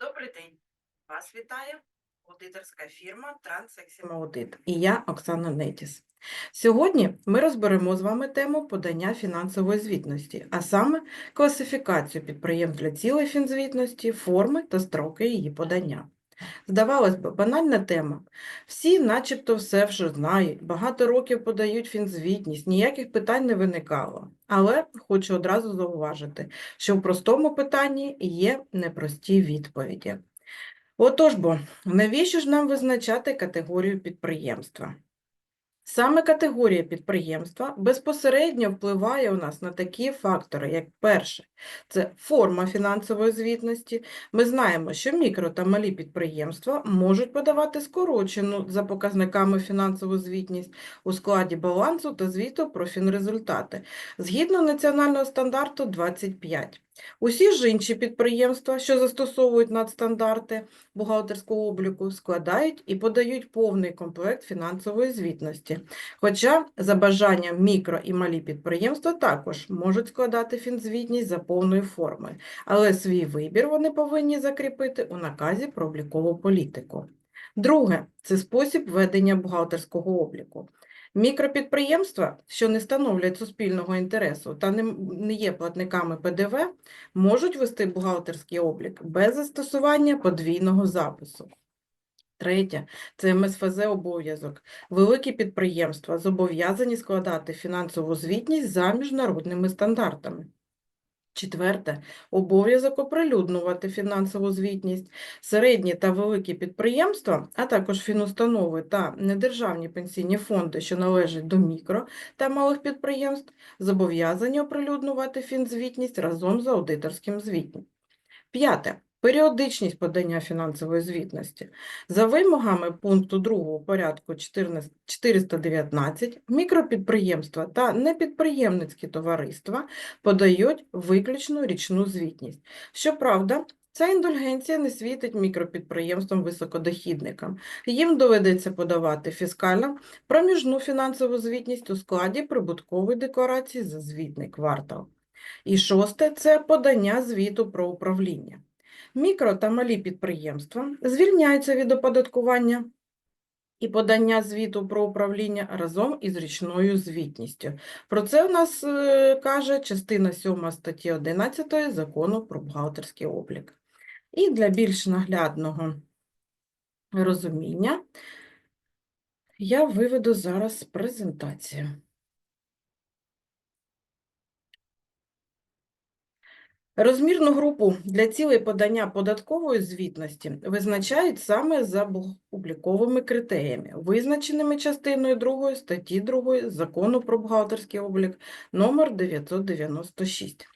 Добрий день. Вас вітає аудиторська фірма Audit і я Оксана Нетіс. Сьогодні ми розберемо з вами тему подання фінансової звітності, а саме класифікацію підприємств для цілей фінзвітності, форми та строки її подання. Здавалось би, банальна тема. Всі начебто все вже знають, багато років подають фінзвітність, ніяких питань не виникало. Але хочу одразу зауважити, що в простому питанні є непрості відповіді. Отож бо, навіщо ж нам визначати категорію підприємства? Саме категорія підприємства безпосередньо впливає у нас на такі фактори, як перше, це форма фінансової звітності. Ми знаємо, що мікро та малі підприємства можуть подавати скорочену за показниками фінансову звітність у складі балансу та звіту про фінрезультати згідно національного стандарту 25. Усі ж інші підприємства, що застосовують надстандарти бухгалтерського обліку, складають і подають повний комплект фінансової звітності. Хоча за бажанням мікро і малі підприємства також можуть складати фінзвітність за повною формою, але свій вибір вони повинні закріпити у наказі про облікову політику. Друге це спосіб ведення бухгалтерського обліку. Мікропідприємства, що не становлять суспільного інтересу та не, є платниками ПДВ, можуть вести бухгалтерський облік без застосування подвійного запису. Третє це МСФЗ обов'язок. Великі підприємства зобов'язані складати фінансову звітність за міжнародними стандартами. Четверте обов'язок оприлюднувати фінансову звітність. Середні та великі підприємства, а також фінустанови та недержавні пенсійні фонди, що належать до мікро та малих підприємств, зобов'язані оприлюднувати фінзвітність разом з аудиторським звітом. П'яте. Періодичність подання фінансової звітності. За вимогами пункту 2 порядку 419 мікропідприємства та непідприємницькі товариства подають виключно річну звітність. Щоправда, ця індульгенція не світить мікропідприємствам-високодохідникам. Їм доведеться подавати фіскально проміжну фінансову звітність у складі прибуткової декларації за звітний квартал. І шосте – це подання звіту про управління. Мікро та малі підприємства звільняються від оподаткування і подання звіту про управління разом із річною звітністю. Про це в нас е, каже частина 7 статті 11 Закону про бухгалтерський облік. І для більш наглядного розуміння я виведу зараз презентацію. Розмірну групу для цілей подання податкової звітності визначають саме за обліковими критеріями, визначеними частиною 2 статті 2 Закону про бухгалтерський облік номер 996.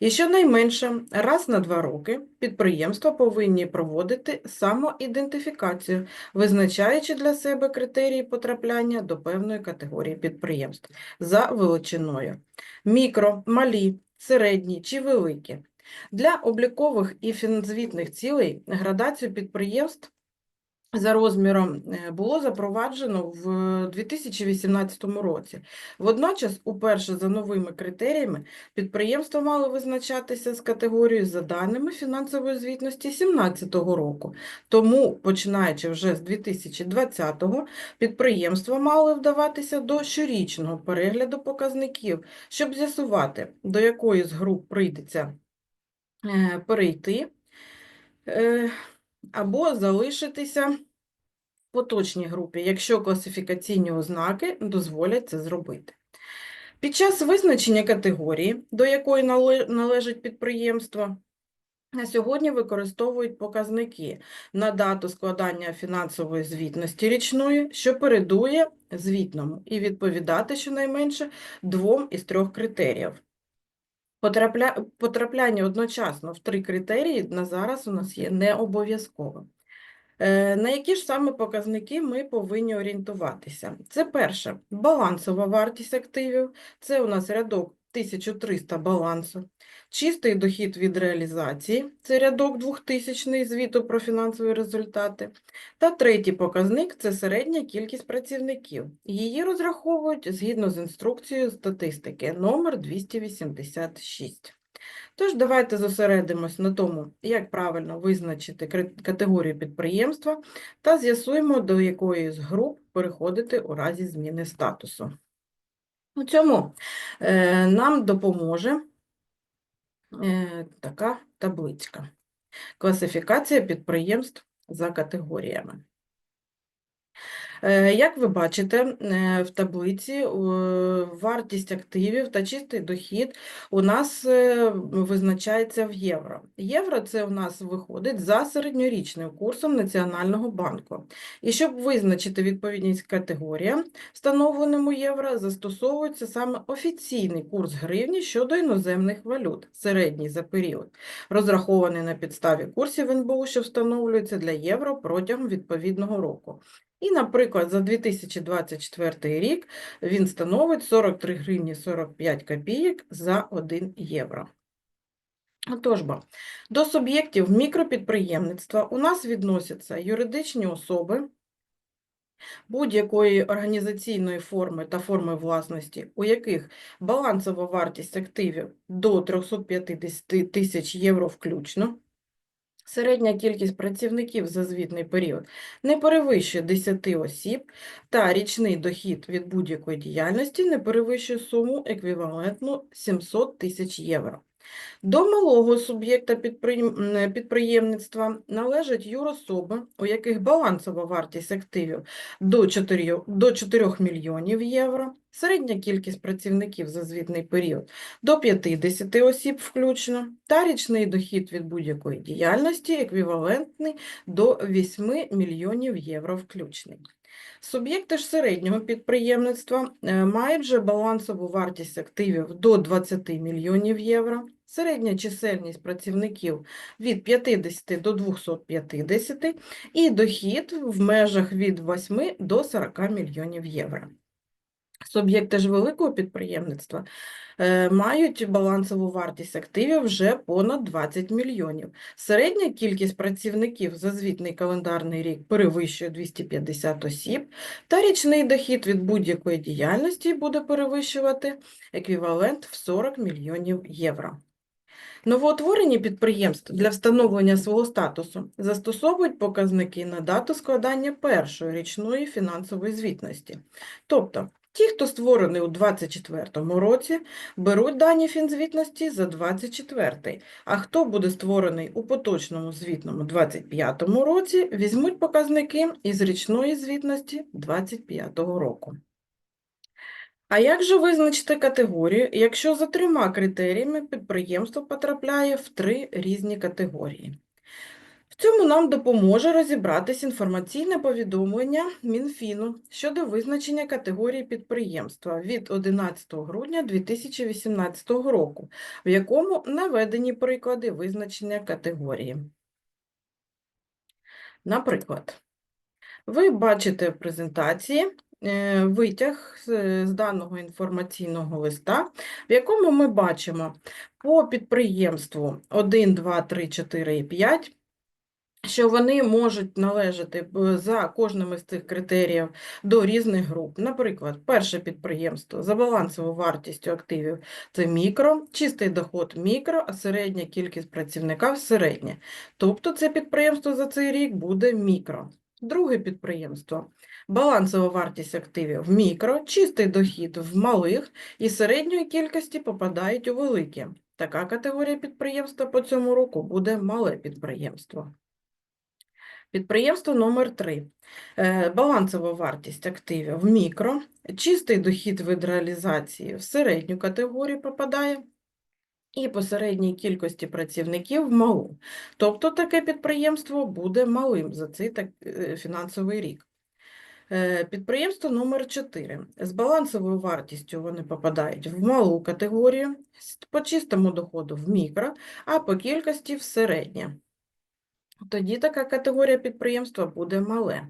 І щонайменше раз на два роки підприємства повинні проводити самоідентифікацію, визначаючи для себе критерії потрапляння до певної категорії підприємств за величиною мікро, малі, середні чи великі. Для облікових і фінзвітних цілей градацію підприємств за розміром е, було запроваджено в 2018 році. Водночас, уперше за новими критеріями, підприємства мали визначатися з категорією за даними фінансової звітності 2017 року. Тому, починаючи вже з 2020-го, підприємства мали вдаватися до щорічного перегляду показників, щоб з'ясувати, до якої з груп прийдеться е, перейти е, або залишитися в поточній групі, якщо класифікаційні ознаки дозволять це зробити. Під час визначення категорії, до якої належить підприємство, на сьогодні використовують показники на дату складання фінансової звітності річної, що передує звітному, і відповідати щонайменше двом із трьох критеріїв. Потрапля... Потрапляння одночасно в три критерії на зараз у нас є не обов'язковим. Е, На які ж саме показники ми повинні орієнтуватися? Це перше – балансова вартість активів, це у нас рядок 1300 балансу, чистий дохід від реалізації, це рядок 2000 звіту про фінансові результати, та третій показник – це середня кількість працівників. Її розраховують згідно з інструкцією статистики номер 286. Тож давайте зосередимось на тому, як правильно визначити категорію підприємства та з'ясуємо, до якої з груп переходити у разі зміни статусу. У цьому е, нам допоможе така табличка. Класифікація підприємств за категоріями. Е, Як ви бачите, е, в таблиці е, вартість активів та чистий дохід у нас визначається в євро. Євро це у нас виходить за середньорічним курсом Національного банку. І щоб визначити відповідність категоріям, встановленому євро, застосовується саме офіційний курс гривні щодо іноземних валют, середній за період, розрахований на підставі курсів НБУ, що встановлюється для євро протягом відповідного року. І, наприклад, за 2024 рік він становить 43 гривні 45 копійок за 1 євро. Отож до суб'єктів мікропідприємництва у нас відносяться юридичні особи будь-якої організаційної форми та форми власності, у яких балансова вартість активів до 350 тисяч євро включно, Середня кількість працівників за звітний період не перевищує 10 осіб, та річний дохід від будь-якої діяльності не перевищує суму еквівалентну 700 тисяч євро. До малого суб'єкта підприємництва належать юрособи, у яких балансова вартість активів до 4, до 4 мільйонів євро, середня кількість працівників за звітний період до 50 осіб включно, та річний дохід від будь-якої діяльності еквівалентний до 8 мільйонів євро включний. Суб'єкти ж середнього підприємництва е, мають вже балансову вартість активів до 20 мільйонів євро, середня чисельність працівників від 50 до 250 і дохід в межах від 8 до 40 мільйонів євро. Суб'єкти ж великого підприємництва е, мають балансову вартість активів вже понад 20 мільйонів. Середня кількість працівників за звітний календарний рік перевищує 250 осіб, та річний дохід від будь-якої діяльності буде перевищувати еквівалент в 40 мільйонів євро. Новоутворені підприємства для встановлення свого статусу застосовують показники на дату складання першої річної фінансової звітності. Тобто, ті, хто створений у 2024 році, беруть дані фінзвітності за 2024, а хто буде створений у поточному звітному 2025 році, візьмуть показники із річної звітності 2025 року. А як же визначити категорію, якщо за трьома критеріями підприємство потрапляє в три різні категорії? В цьому нам допоможе розібратись інформаційне повідомлення Мінфіну щодо визначення категорії підприємства від 11 грудня 2018 року, в якому наведені приклади визначення категорії. Наприклад, ви бачите в презентації е, витяг з, з даного інформаційного листа, в якому ми бачимо по підприємству 1, 2, 3, 4 і 5, що вони можуть належати за кожним із цих критеріїв до різних груп. Наприклад, перше підприємство за балансовою вартістю активів це мікро, чистий доход мікро, а середня кількість працівника середня. Тобто це підприємство за цей рік буде мікро. Друге підприємство. Балансова вартість активів мікро, чистий дохід в малих і середньої кількості попадають у великі. Така категорія підприємства по цьому року буде мале підприємство. Підприємство номер 3. Балансова вартість активів в мікро, чистий дохід від реалізації в середню категорію попадає, і по середній кількості працівників в малу. Тобто таке підприємство буде малим за цей так, е, фінансовий рік. Е, Підприємство номер 4. З балансовою вартістю вони попадають в малу категорію, по чистому доходу в мікро, а по кількості в середнє. Тоді така категорія підприємства буде мале.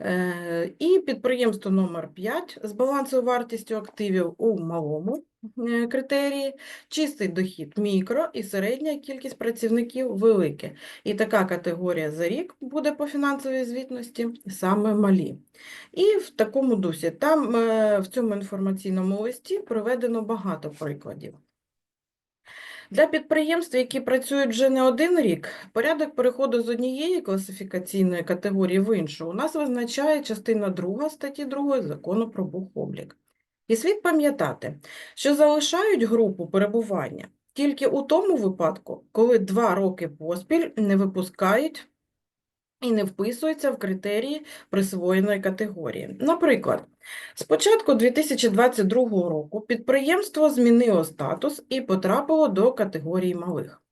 Е, І підприємство номер 5 з балансовою вартістю активів у малому е, критерії, чистий дохід мікро і середня кількість працівників велике. І така категорія за рік буде по фінансовій звітності саме малі. І в такому дусі, там е, в цьому інформаційному листі проведено багато прикладів. Для підприємств, які працюють вже не один рік, порядок переходу з однієї класифікаційної категорії в іншу у нас визначає частина 2 статті 2 Закону про бухоблік. І слід пам'ятати, що залишають групу перебування тільки у тому випадку, коли два роки поспіль не випускають і не вписується в критерії присвоєної категорії. Наприклад, з початку 2022 року підприємство змінило статус і потрапило до категорії малих.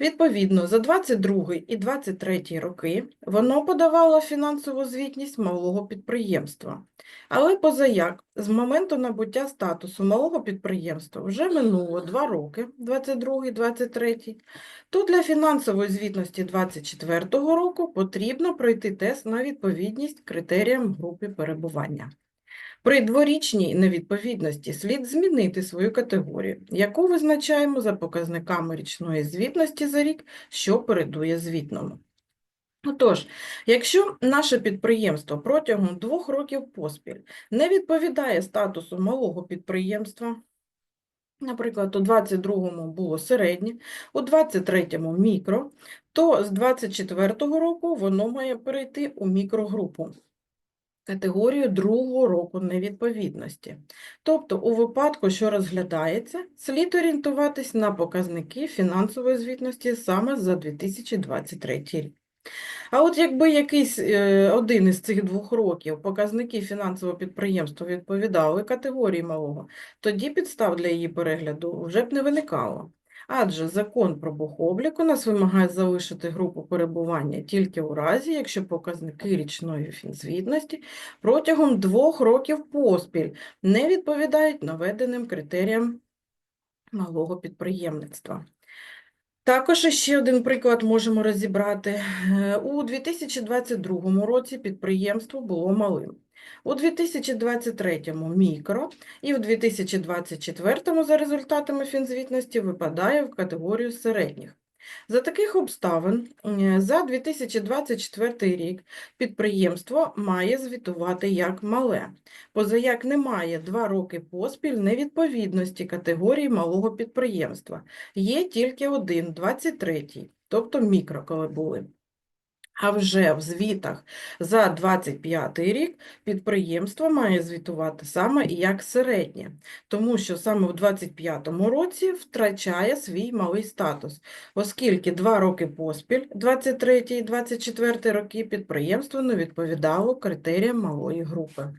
Відповідно, за 22 і 23 роки воно подавало фінансову звітність малого підприємства. Але позаяк, з моменту набуття статусу малого підприємства вже минуло 2 роки, 22 і 23, то для фінансової звітності 24 року потрібно пройти тест на відповідність критеріям групи перебування. При дворічній невідповідності слід змінити свою категорію, яку визначаємо за показниками річної звітності за рік, що передує звітному. Отож, якщо наше підприємство протягом двох років поспіль не відповідає статусу малого підприємства, наприклад, у 22-му було середнє, у 23-му мікро, то з 24-го року воно має перейти у мікрогрупу категорію другого року невідповідності. Тобто, у випадку, що розглядається, слід орієнтуватись на показники фінансової звітності саме за 2023 рік. А от якби якийсь е, один із цих двох років показники фінансового підприємства відповідали категорії малого, тоді підстав для її перегляду вже б не виникало. Адже закон про бухоблік у нас вимагає залишити групу перебування тільки у разі, якщо показники річної фінзвітності протягом двох років поспіль не відповідають наведеним критеріям малого підприємництва. Також ще один приклад можемо розібрати. Е, У 2022 році підприємство було малим, у 2023-му мікро і в 2024-му за результатами фінзвітності випадає в категорію середніх. За таких обставин за 2024 рік підприємство має звітувати як мале, позаяк немає два роки поспіль невідповідності категорії малого підприємства. Є тільки один, 23-й, тобто мікро, коли були. А вже в звітах за 25 рік підприємство має звітувати саме як середнє, тому що саме в 25 році втрачає свій малий статус, оскільки два роки поспіль, 23 і 24 роки, підприємство не відповідало критеріям малої групи.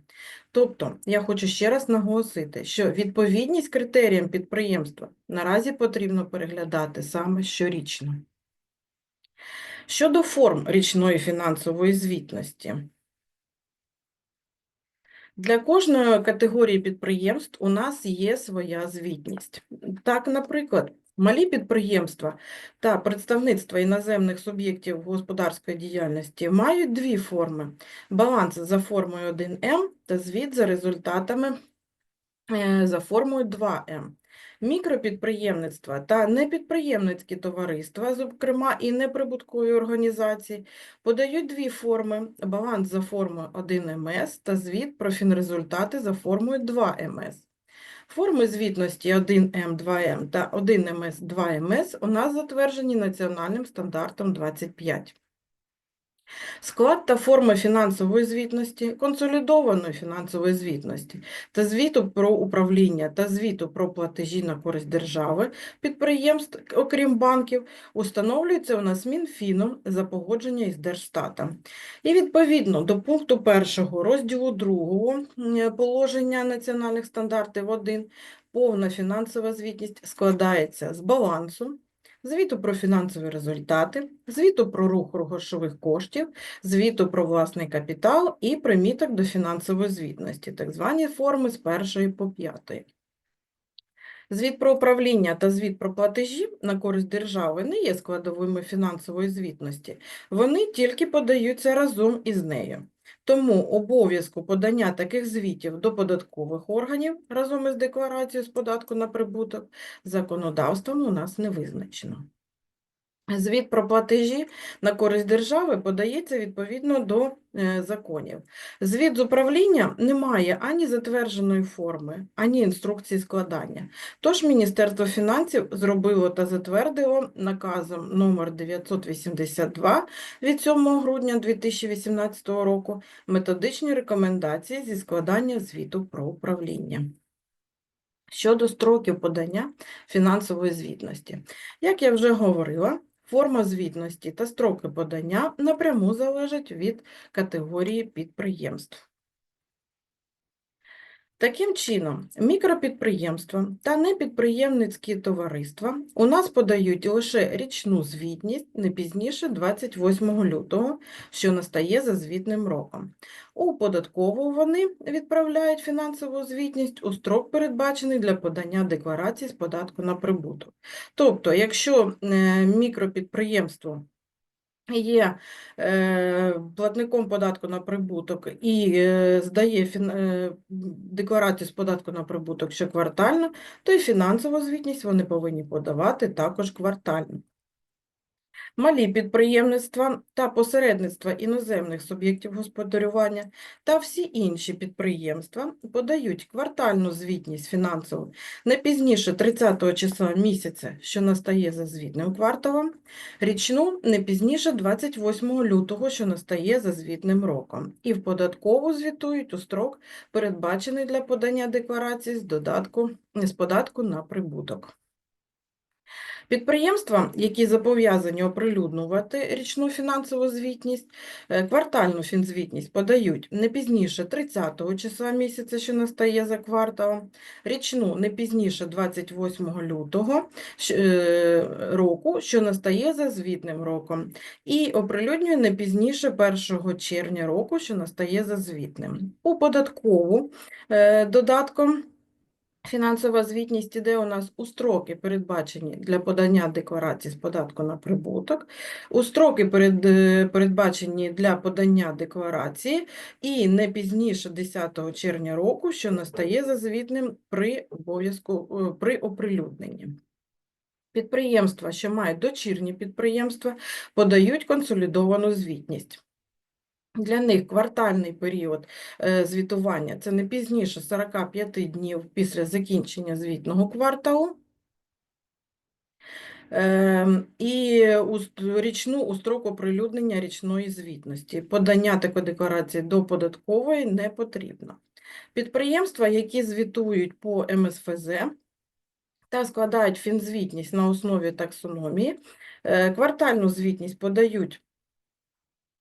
Тобто, я хочу ще раз наголосити, що відповідність критеріям підприємства наразі потрібно переглядати саме щорічно. Щодо форм річної фінансової звітності. Для кожної категорії підприємств у нас є своя звітність. Так, наприклад, малі підприємства та представництва іноземних суб'єктів господарської діяльності мають дві форми: баланс за формою 1М та звіт за результатами е, за формою 2М. Мікропідприємництва та непідприємницькі товариства, зокрема і неприбуткові організації, подають дві форми: баланс за формою 1МС та звіт про фінрезультати за формою 2МС. Форми звітності 1М, 2М та 1МС, 2МС у нас затверджені національним стандартом 25. Склад та форма фінансової звітності, консолідованої фінансової звітності та звіту про управління та звіту про платежі на користь держави, підприємств, окрім банків, установлюється у нас Мінфіном за погодження із Держстатом. І відповідно до пункту 1 розділу 2 положення національних стандартів 1 повна фінансова звітність складається з балансу, звіту про фінансові результати, звіту про рух грошових коштів, звіту про власний капітал і приміток до фінансової звітності, так звані форми з першої по п'ятої. Звіт про управління та звіт про платежі на користь держави не є складовими фінансової звітності, вони тільки подаються разом із нею. Тому обов'язку подання таких звітів до податкових органів разом із декларацією з податку на прибуток законодавством у нас не визначено. Звіт про платежі на користь держави подається відповідно до е, законів. Звіт з управління не має ані затвердженої форми, ані інструкції складання. Тож Міністерство фінансів зробило та затвердило наказом номер 982 від 7 грудня 2018 року методичні рекомендації зі складання звіту про управління. Щодо строків подання фінансової звітності. Як я вже говорила, форма звітності та строки подання напряму залежать від категорії підприємств. Таким чином, мікропідприємства та непідприємницькі товариства у нас подають лише річну звітність не пізніше 28 лютого, що настає за звітним роком. У податкову вони відправляють фінансову звітність у строк, передбачений для подання декларації з податку на прибуток. Тобто, якщо е, мікропідприємство є е, платником податку на прибуток і е, здає фін, е, декларацію з податку на прибуток щоквартально, то і фінансову звітність вони повинні подавати також квартально. Малі підприємництва та посередництва іноземних суб'єктів господарювання та всі інші підприємства подають квартальну звітність фінансову не пізніше 30 числа місяця, що настає за звітним кварталом, річну не пізніше 28 лютого, що настає за звітним роком, і в податкову звітують у строк, передбачений для подання декларації з додатку з податку на прибуток. Підприємства, які зобов'язані оприлюднювати річну фінансову звітність, е, квартальну фінзвітність подають не пізніше 30 числа місяця, що настає за кварталом, річну не пізніше 28 лютого е, року, що настає за звітним роком, і оприлюднює не пізніше 1 червня року, що настає за звітним. У податкову е, додатком Фінансова звітність іде у нас у строки, передбачені для подання декларації з податку на прибуток, у строки перед, е, передбачені для подання декларації і не пізніше 10 червня року, що настає за звітним при обов'язку е, при оприлюдненні. Підприємства, що мають дочірні підприємства, подають консолідовану звітність. Для них квартальний період е, звітування це не пізніше 45 днів після закінчення звітного кварталу. Ем, І у річну у строк оприлюднення річної звітності. Подання такої декларації до податкової не потрібно. Підприємства, які звітують по МСФЗ та складають фінзвітність на основі таксономії, е, квартальну звітність подають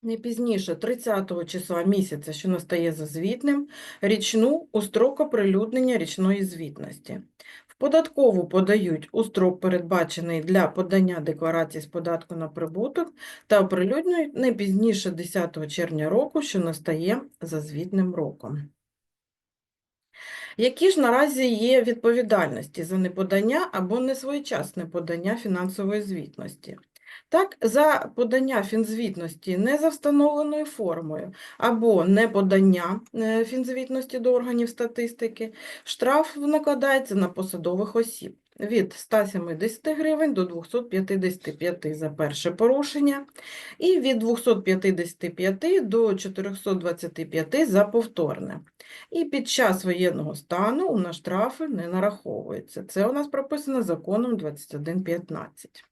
не пізніше 30 числа місяця, що настає за звітним, річну у строк оприлюднення річної звітності. В податкову подають у строк, передбачений для подання декларації з податку на прибуток, та оприлюднюють не пізніше 10 червня року, що настає за звітним роком. Які ж наразі є відповідальності за неподання або несвоєчасне подання фінансової звітності? Так, за подання фінзвітності не за встановленою формою або неподання е, фінзвітності до органів статистики, штраф накладається на посадових осіб від 170 гривень до 255 за перше порушення і від 255 до 425 за повторне. І під час воєнного стану у нас штрафи не нараховуються. Це у нас прописано законом 2115.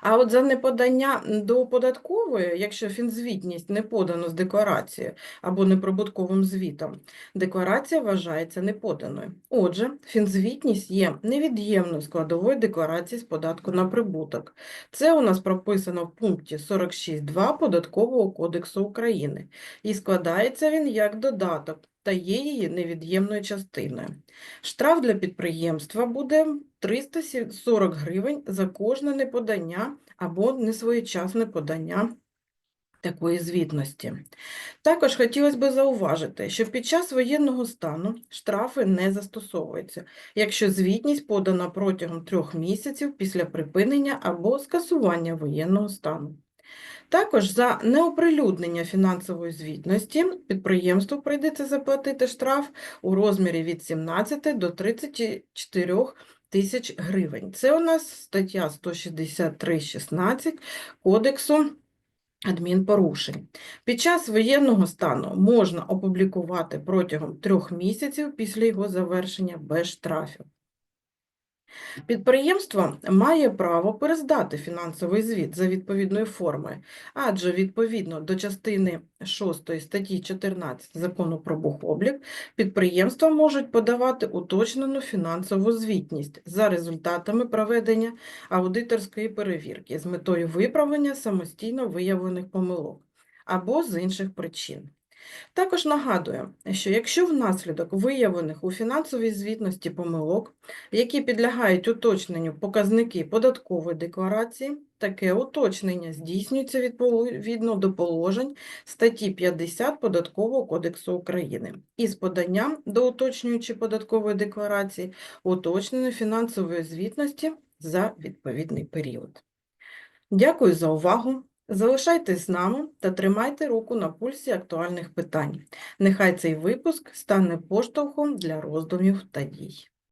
А от за неподання до податкової, якщо фінзвітність не подано з декларацією або неприбутковим звітом, декларація вважається неподаною. Отже, фінзвітність є невід'ємною складовою декларації з податку на прибуток. Це у нас прописано в пункті 46.2 Податкового кодексу України. І складається він як додаток та є її невід'ємною частиною. Штраф для підприємства буде 340 гривень за кожне неподання або несвоєчасне подання такої звітності. Також хотілося б зауважити, що під час воєнного стану штрафи не застосовуються, якщо звітність подана протягом трьох місяців після припинення або скасування воєнного стану. Також за неоприлюднення фінансової звітності підприємству прийдеться заплатити штраф у розмірі від 17 до 34 тисяч гривень. Це у нас стаття 163.16 Кодексу адмінпорушень. Під час воєнного стану можна опублікувати протягом трьох місяців після його завершення без штрафів. Підприємство має право перездати фінансовий звіт за відповідною формою, адже відповідно до частини 6 статті 14 Закону про бухоблік підприємства можуть подавати уточнену фінансову звітність за результатами проведення аудиторської перевірки з метою виправлення самостійно виявлених помилок або з інших причин. Також нагадую, що якщо внаслідок виявлених у фінансовій звітності помилок, які підлягають уточненню показники податкової декларації, таке уточнення здійснюється відповідно до положень статті 50 Податкового кодексу України із поданням до уточнюючої податкової декларації уточненої фінансової звітності за відповідний період. Дякую за увагу. Залишайтесь з нами та тримайте руку на пульсі актуальних питань. Нехай цей випуск стане поштовхом для роздумів та дій.